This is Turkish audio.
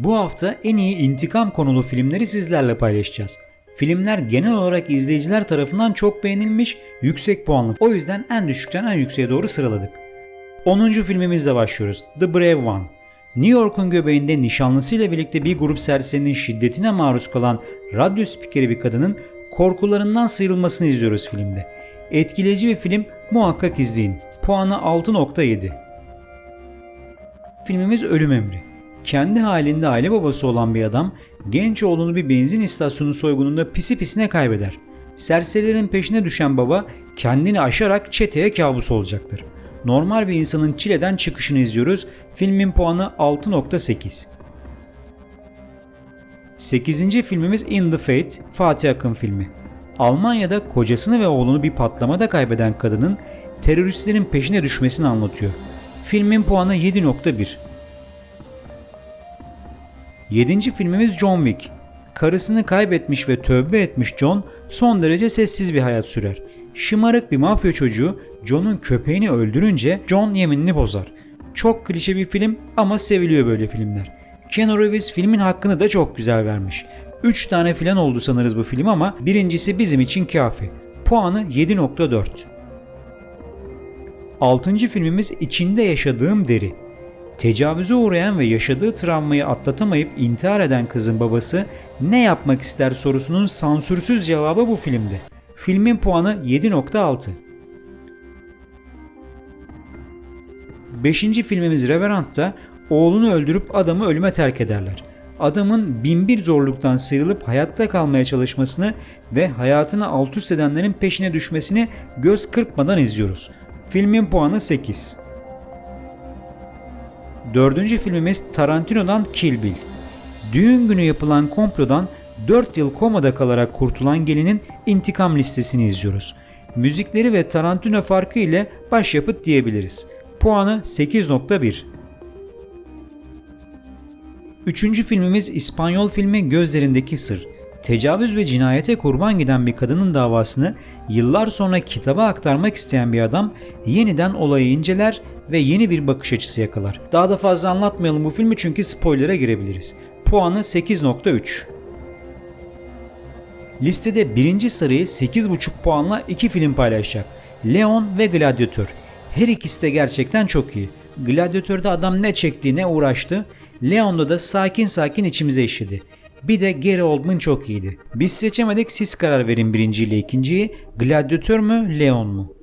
Bu hafta en iyi intikam konulu filmleri sizlerle paylaşacağız. Filmler genel olarak izleyiciler tarafından çok beğenilmiş, yüksek puanlı. O yüzden en düşükten en yükseğe doğru sıraladık. 10. filmimizle başlıyoruz. The Brave One. New York'un göbeğinde nişanlısıyla birlikte bir grup serserinin şiddetine maruz kalan radyo spikeri bir kadının korkularından sıyrılmasını izliyoruz filmde. Etkileyici bir film muhakkak izleyin. Puanı 6.7. Filmimiz Ölüm Emri. Kendi halinde aile babası olan bir adam genç oğlunu bir benzin istasyonu soygununda pisi pisine kaybeder. Serserilerin peşine düşen baba kendini aşarak çeteye kabus olacaktır. Normal bir insanın çileden çıkışını izliyoruz. Filmin puanı 6.8. 8. filmimiz In the Fate, Fatih Akın filmi. Almanya'da kocasını ve oğlunu bir patlamada kaybeden kadının teröristlerin peşine düşmesini anlatıyor. Filmin puanı 7.1. 7. filmimiz John Wick. Karısını kaybetmiş ve tövbe etmiş John son derece sessiz bir hayat sürer. Şımarık bir mafya çocuğu John'un köpeğini öldürünce John yeminini bozar. Çok klişe bir film ama seviliyor böyle filmler. Keanu Reeves filmin hakkını da çok güzel vermiş. 3 tane filan oldu sanırız bu film ama birincisi bizim için kafi. Puanı 7.4. 6. filmimiz İçinde Yaşadığım Deri. Tecavüze uğrayan ve yaşadığı travmayı atlatamayıp intihar eden kızın babası ne yapmak ister sorusunun sansürsüz cevabı bu filmde. Filmin puanı 7.6. 5. filmimiz Revenant'ta oğlunu öldürüp adamı ölüme terk ederler. Adamın binbir zorluktan sıyrılıp hayatta kalmaya çalışmasını ve hayatını alt üst edenlerin peşine düşmesini göz kırpmadan izliyoruz. Filmin puanı 8. Dördüncü filmimiz Tarantino'dan Kill Bill. Düğün günü yapılan komplodan 4 yıl komada kalarak kurtulan gelinin intikam listesini izliyoruz. Müzikleri ve Tarantino farkı ile başyapıt diyebiliriz. Puanı 8.1. Üçüncü filmimiz İspanyol filmi Gözlerindeki Sır. Tecavüz ve cinayete kurban giden bir kadının davasını yıllar sonra kitaba aktarmak isteyen bir adam yeniden olayı inceler ve yeni bir bakış açısı yakalar. Daha da fazla anlatmayalım bu filmi çünkü spoilere girebiliriz. Puanı 8.3. Listede birinci sırayı 8.5 puanla iki film paylaşacak. Leon ve Gladiator. Her ikisi de gerçekten çok iyi. Gladiator'da adam ne çekti ne uğraştı. Leon'da da sakin sakin içimize işledi. Bir de Gary Oldman çok iyiydi. Biz seçemedik siz karar verin birinci ile ikinciyi. Gladiator mu Leon mu?